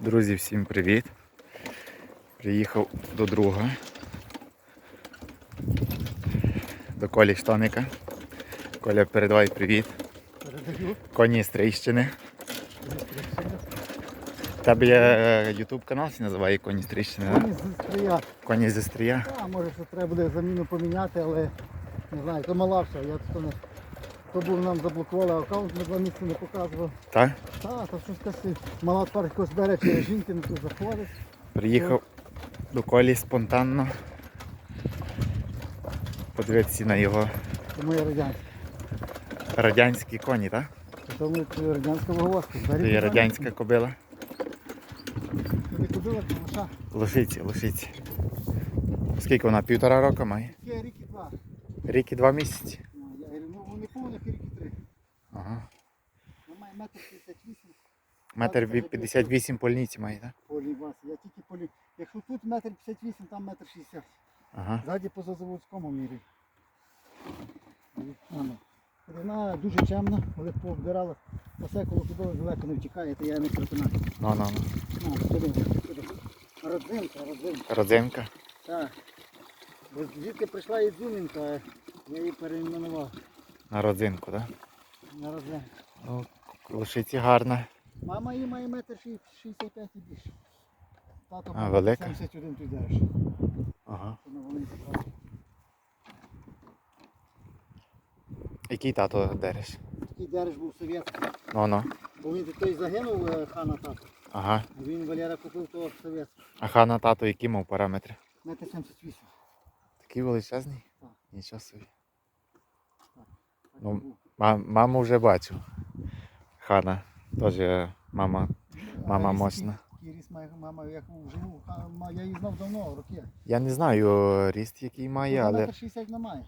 Друзі, всім привіт. Приїхав до друга. До Колі Штоника. Коля, передавай привіт. Передаю. Коні з Тріщини. У тебе є ютуб канал, називає Коні з Тріщини, да? Мені зустрія. Коні зі стрія. А, може, що треба буде заміну поміняти, але не знаю, то мала все. Я то не. То був нам заблокували аккаунт, ми два місяці не показував. Так? Та, то щось каси. Мала тепер якось бере через жінки, не тут заходить. Приїхав до Колі спонтанно. Подивитися на його Тому я радянська. радянські коні, так? Це радянська вогоска. Це є радянська кобила. Тобі купила калаша. Лошиці, лошиці. Скільки вона? Півтора року має? Є рік і два. Рік і два місяці. Повних рік і три. Ага. Має метр 58. Метр ві- 58 польниці має, так? Полі. Я тільки полі. Якщо тут метр 58, там метр 60. Ага. Ззаді поза заводському мірі. Вона дуже чемна, але пообдирала. Все коло туди далеко не втікає, то я не припинаю. Ну, ну, ну. Ну. Родзинка, родзинка. Родзинка. Так. Звідки прийшла Ідзюмінка, я її перейменував На родзинку, так? на родзинку. Ну, лошиці гарна. Мама її має метр ші- 65 і більше. Тато А, велика? 71 ти йдеш. Ага. Який тато дереш? Такий дереш був совєтський. Ну, ну. Бо він той загинув е, хана тато. Ага. Він Валера купив того совєтського. А хана тато який мав параметри? Метр 78. Такий величезний? Так. Нічого собі. Ну, і був. Мам, маму вже бачу. Хана. Теж мама. Мама мощна. який має мама, як вживу. Я її знав давно, роки. Я не знаю ріст, який має, але метр 60 не має.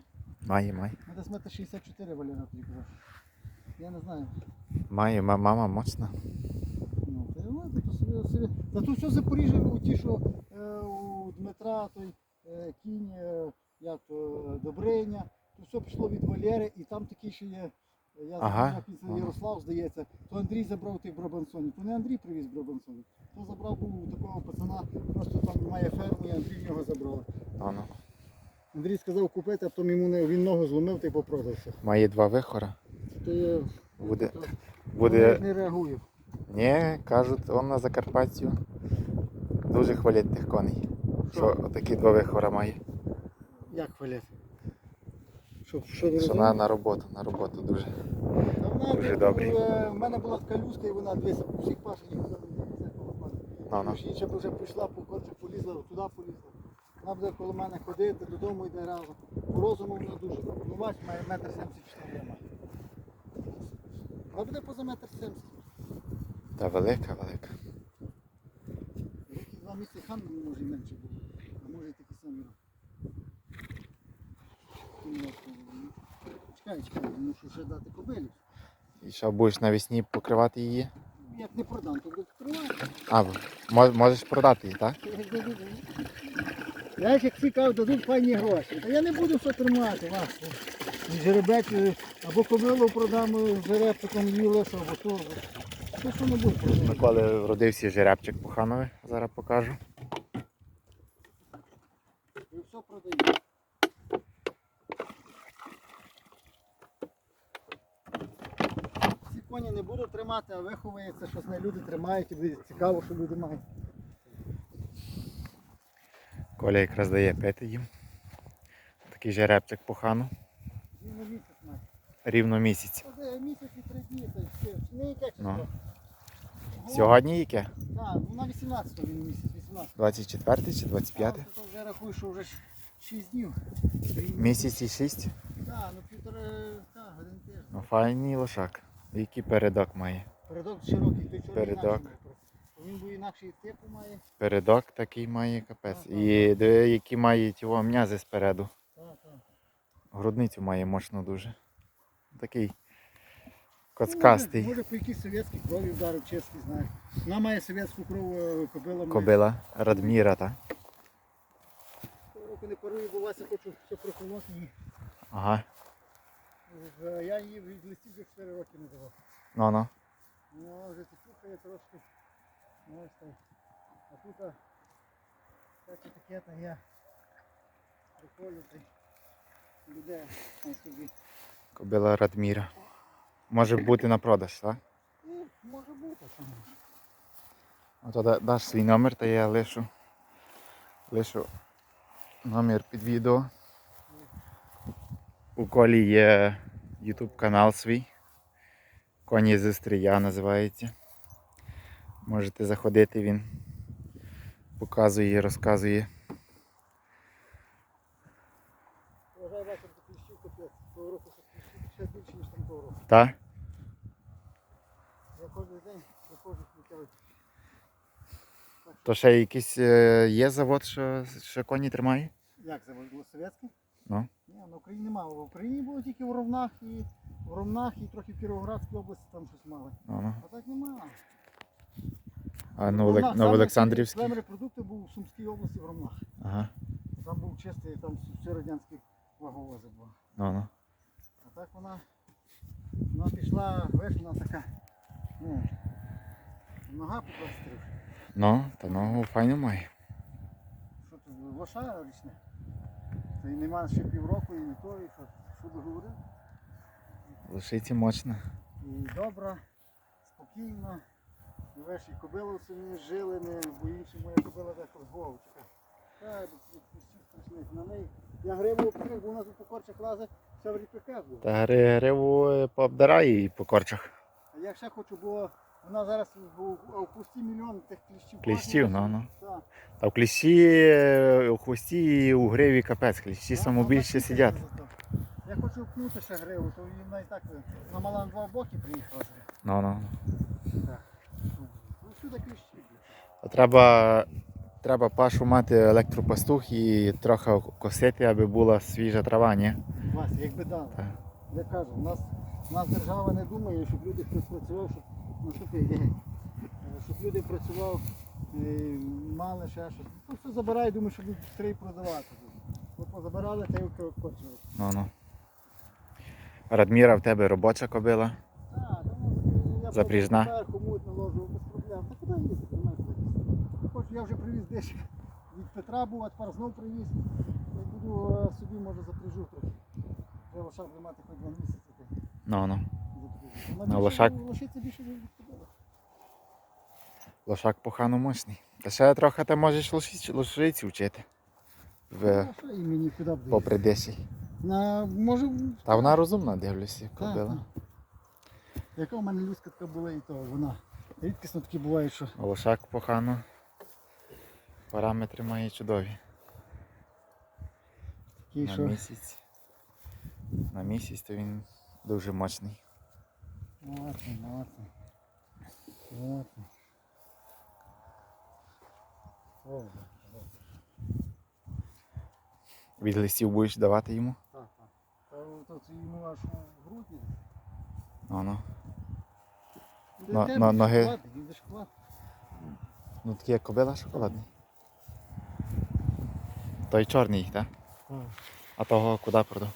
має, має. Ну, десь метр 64 Валера тоді казав. Я не знаю. Має, мама моцна. Ну, та й ладно, то собі, собі. Та тут все Запоріжжя, ті, що е, у Дмитра, той е, кінь, е, як е, Добриня, все пішло від Валери, і там такий ще є. Я Ага, ага. Ярослав, здається, то Андрій забрав тих Брабансонів. То не Андрій привіз Брабансонів. То забрав був у такого пацана, просто там має ферму, і Андрій в нього забрав. Ну, ну. Андрій сказав купити, а потім йому не, він ногу зломив та й попродався. Має два вихора. То є, Буде- то- Буде. не реагую. Ні, кажуть, он на Закарпаттю дуже хвалять тих коней. Що такі два вихора має. Як хвалять? Що, що ви Що на, на роботу, на роботу дуже. Та вона, Дуже е, В мене була така люська, і вона десь у всіх пашень їх Ну, ну. Інша б вже прийшла, по полізла, туди полізла. Вона буде коло мене ходити, додому йде разом. По розуму вона дуже добра. Ну, бач, має метр 74 має. Вона буде поза метр 70. Та велика, велика. Два місяці хан може і менше бути. А може і такі самі роки. Ну, Чекай, чекай, мушу ще дати кобилі. І що будеш навесні покривати її? Як не продам, то буду тривати. А, мо- можеш продати її, так? Я як цікав, дадуть файні гроші. Та я не буду все тримати вас. Жеребець е, або ковилу продам е, жеребчиком їлеш, або то. То що не буду продавати. Миколи вродився жеребчик Пухановий, зараз покажу. І все продаю. Ці коні не буду тримати, а виховується, що з нею люди тримають і буде цікаво, що люди мають. Коля якраз дає пити їм. Такий жеребчик Пухану. Він на місяць має. Рівно місяць. Місяць і три дні, все. Не яке Ну. Сьогодні яке? Так, ну на 18 він місяць, 18. 24 чи 25? А, то вже рахуй, що вже 6 днів. Місяць і 6. Так, ну півтора, так, один тиждень. Ну файний лошак. Який передок має. Передок широкий, той чорний Передок. інакший. Він був інакший типу має. Передок такий має капець. Ага. І диви, які мають його м'язи спереду. Так, так. Грудницю має мощно дуже. Такий Ну, коцкастий. Може, може по якійсь совєтській крові вдарив, чесно знаю. Вона має совєтську кров, е, кобила має. Кобила Радміра, так? Того Року не парує, бо Вася хочу все приховати. Ага. Е, Я її від листів вже 4 роки не давав. Ну ну. Ну, вже тихухає трошки. Ось так. А тут а, таке таке та я та й буде собі. Кобила Радміра. Може бути на продаж, так? Ну, може бути. ні. Ото да- даш свій номер, та я лишу, лишу номер під відео. У Колі є YouTube канал свій. Коні з Стрия називається. Можете заходити, він показує розказує. Вважаю вечір до кліщів капець. Того року що кліщів ще більше, ніж там того року. Та? Я кожен день приходжу сміттєвий. То ще якийсь е, є завод, що, що коні тримає? Як було совєтське? Ну. На Україні немає. В Україні було тільки в Ровнах і в Ровнах і трохи в Кіровоградській області там щось мали. Ну. А так немає. А Новоолександрівський? Племери продукти був в Сумській області в Ромнах. Ага. Там був чистий, там все радянські ваговози було. Ну, ну. А так вона, вона пішла, вийшла вона така, ну, нога по 23. Ну, та ногу файно має. Що ти, лоша річне? Та й нема ще півроку і не то, і що, що би говорив. Лишиці мощно. І добра, спокійно. Веш, і кобилу собі жили, не боїмося, моя кобила. Та, страшних на неї. Я гриву обкрив, бо у нас по корчах лазить, все в ріпаках було. Та гри, гриву е, пообдирає і по корчах. А я ще хочу, бо вона зараз в, в мільйон тих кліщів. Кліщів, ну, ну. Так. Та в кліщі, у хвості і у гриві капець. Кліщі Ну, самобільші так, сидять. так. Я хочу впнути ще гриву, то вона і так вона мала на два боки приїхала. вже. Ну, ну. Так. Ну, всюди кліщі. А треба, треба пашу мати електропастух і трохи косити, аби була свіжа трава, ні? Вася, якби дали. Так. Я кажу, у нас, у нас держава не думає, щоб люди хтось працював, щоб щоб люди працював, е, мали ще щось. Просто забирають, думаю, що будуть три продавати. От позабирали, та й корчили. Ну, ну. Радміра в тебе робоча кобила. Так, ну, я Запряжна? просто комусь наложу без проблем. Та куди їздити. Хоч я вже привіз дещо від Петра був, а тепер знов привіз. Я буду е, собі, може, запряжу трохи. Вже лошак буде мати хоч два місяці. Ну, ну. Більше- лошак? Лошак похану мощний. Та ще трохи ти можеш лошиці, вчити. В, А б попри десять. На, може, Та вона розумна, дивлюся, кобила. Яка у мене люська така була і то вона. Рідкісно такі бувають, що Лошак похану. Параметри має чудові. такі, На що місяць. На місяць то він дуже мощний. Молодці, молодці. Молодці. О. Від листів будеш давати йому. Так, так. Та це йому аж у грудні. Ну, ну. На- на- ноги. він шоколад. Ну такий як кобила шоколадний. Той чорний, так? Так. А того куди продав?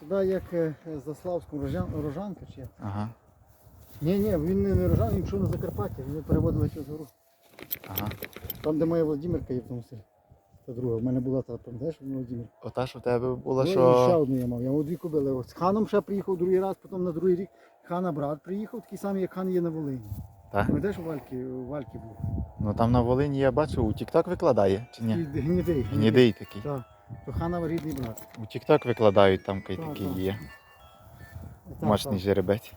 Туди як е, Заславську рожан, рожанка чи як? Ага. Ні, ні, він не, не рожан, він пішов на Закарпаття, він переводили через гору. Ага. Там, де моя Володимирка є в тому селі. Та друга. У мене була та, пам'ятаєш, Володимирка? Ота, що в тебе була, Ну, і ще що. одну я мав. Я мав дві кобили. От З ханом ще приїхав другий раз, потім на другий рік хана брат приїхав, такий самий, як хан є на Волині. Так? Пам'ятаєш, у Вальки, у Вальки був? Ну там на Волині я бачу, у TikTok викладає, чи ні? І Гнідий. Гнідий такий. Так. То хана рідний брат. У TikTok викладають там кай Так, такий так. є. Так, Мощний так. жеребець.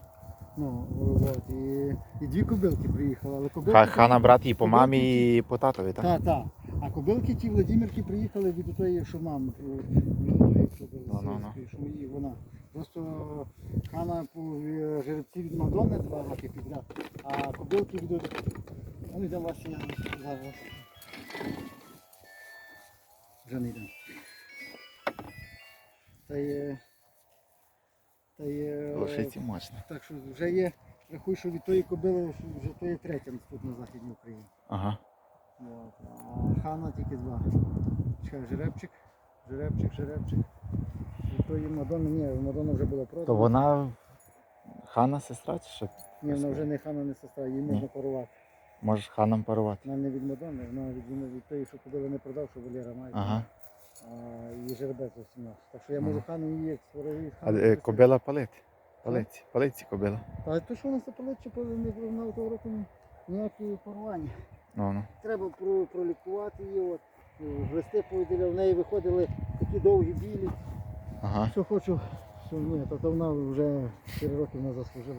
Ну, от. І, і дві кобилки приїхали, але кобилки... Ха- Хана брат і по мамі, і по татові, так? Так, так. А кобилки ті Владимирки приїхали від тої, що мам, е, від тої. Сирської, що її вона. Просто хана по е, жеребці від Мадонни два роки підряд, а кобилки від... А ну йдемо Вася, я зараз. Вже не йдемо. Та є... Та є... Лошиці мощні. Так що вже є, рахуй, що від тої кобили вже то є третя тут на Західній Україні. Ага. От. А хана тільки два. Чекай, жеребчик, жеребчик, жеребчик. І то є Мадонна, ні, Мадонна вже була продана. То вона хана сестра чи що? Ні, вона вже не хана, не сестра, її можна парувати. Можеш ханом парувати. Вона не від Мадонни, вона від, від, тої, що купили не продав, що Валера має. Ага. А, і жеребець зовсім наш. Так що я можу хану її сварові. А е, кобила палить. Палиці. Палиці кобила. Та то що у нас запалить, чи по- не на того року ні- ніякі порвання. Ну, ну. Треба про, пролікувати її, от, е, глисти повіділя, в неї виходили такі довгі білі. Ага. Що хочу, що ні, то, то вона вже 4 роки вона заслужила.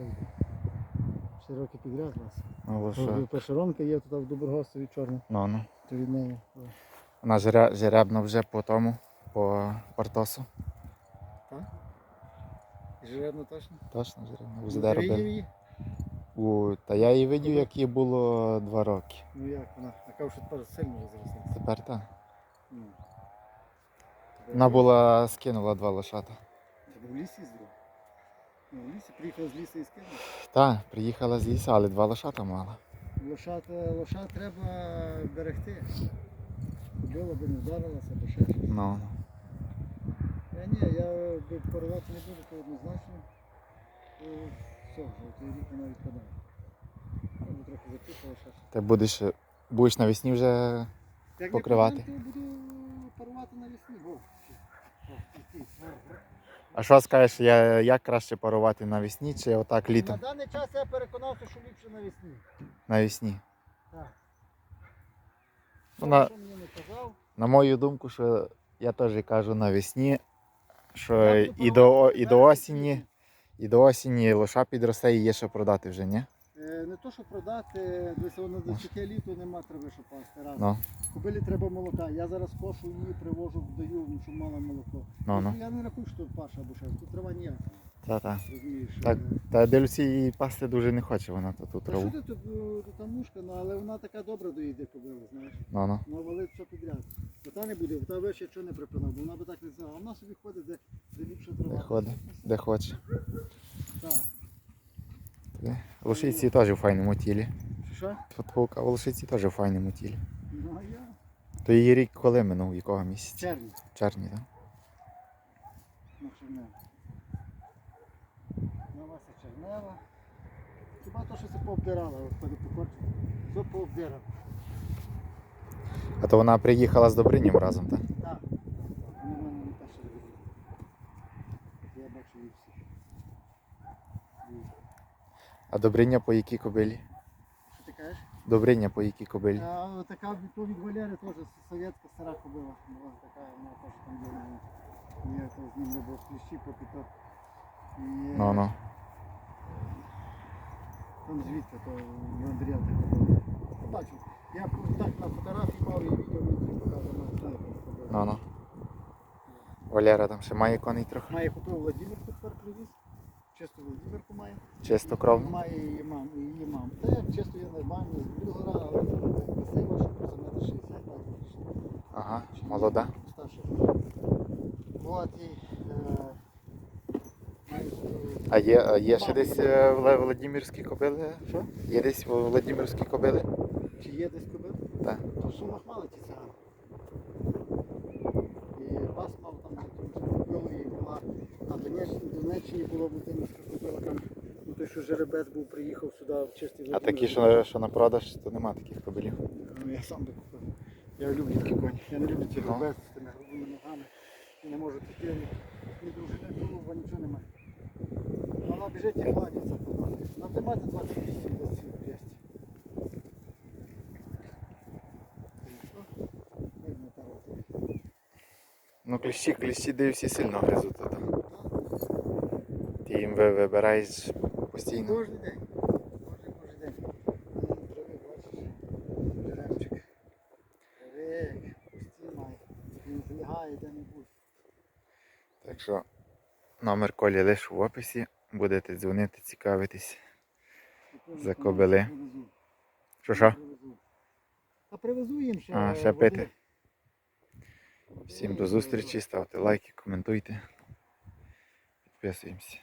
4 роки підряд нас. Ну, лише. Першеронка є тут в Доброгостові чорна, Ну, ну. то від неї. Вона жере- жеребна вже по тому, по Портосу. Жеребно точно. Точно жеребна. Ну, ти видів її? У... Та я її видів, як їй було два роки. Ну як вона? Така що тепер сильно розрослася. Тепер так. Ну. Вона була скинула два лошата. Був в лісі здоров? Ну, в лісі, приїхав з лісу і скинув. Так, приїхала з лісу, але два лошата мала. Лошат, лошат треба берегти. Кобила би не вдарилася, або ще щось. Ну. Я ні, я би порвати не буду, то однозначно. То все, вже рік вона відпадає. Треба трохи запікала ще. Ти будеш, будеш навесні вже. Як Покривати. то буду парувати на весні. О. А що скажеш, я, як краще парувати навесні чи отак На даний час я переконався, що ліпше на весні. Навесні. Так. Вона- Що мені не казав? На мою думку, що я теж кажу навесні, що і до, і до осені, і до осені лоша підросте і є що продати вже, ні? Е, Не то, що продати, десь воно до таке літо нема трави, що пасти. Раз. No. Кобилі треба молока. Я зараз кошу її, привожу, даю, щоб мала молоко. No, no. Я не рахую, що паша або щось. Тут трава ніяка. Та-та. Так. Е, Та дивлюся, її пасти дуже не хоче вона тут ту Та що ти тут, е, тут мушка, ну, але вона така добра доїде кобила, знаєш. Ну, ну. Ну, валить все підряд. Бо та не буде, та вище що не припинав, бо вона би так не знала. А вона собі ходить, де, де ліпше трава. Де ходить, де хоче. Так. Лошиці теж у файному тілі. Що, Що? Футболка, а лошиці теж у файному тілі. Ну, а я То її рік коли минув, якого в місяця? червні. В червні, так? На Чернева. Вася Чернева. Хіба то, що це пообдирала. Все пообдирала. А то вона приїхала з Добриням разом, так? Так. Вони в мене не перше робили. Я бачу їх всіх. Дві. А Добриня по якій кобилі? Що ти кажеш? Добриня по якій кобилі? А, така то від Валери теж совєтська стара кобила. Була така, вона теж там. Є, то з ним не було кліщі поки то. І, е, Ну, ну. Там звідти, то в Андрія така була. Бачу. Я так на фотографії мав і відео мені показував на телефон. Ну, ну. Валера там ще має коней трохи. Має купив Владимир тепер привіз. Чисто Владимирку має. Чисто кровно. Має її мам, і її мам. Та як чисто є нормально, з Білгора, але красива, що просто метр 60 так. Ага, молода. Старша. Вот і е, має, е, А є, а є ще десь е, Владимирські кобили? Що? Є десь Владимирські кобили? Чи є десь кобил? Так. То в Сумах мали ті цигани. І бас мав там кобилу і була. На Донеччині, Донеччині було бутинська кобила там. Ну той, що жеребець був, приїхав сюди в чистий А такі, що, що на продаж, то нема таких кобилів. Ну, я сам би купив. Я люблю такі коні. Я не люблю ті Ну. без з тими грубими ногами. І не можу такі ні, ні дружини, друга, нічого немає. Вона біжить і гладиться туди. На тримати 28 до цих 200. Видно, там. Ну, кліщі, кліщі дивлюся сильно гризуть. там. Ти їм вибираєш постійно. Кожен день. Кожен, кожен день. Трави, бачиш. Пусті має. Він злягає де-небудь. Так що номер Колі лише в описі. Будете дзвонити, цікавитись. За кобили. Що що? А привезу їм ще. А, ще води. пити. Всім до зустрічі, ставте лайки, коментуйте. Підписуємося.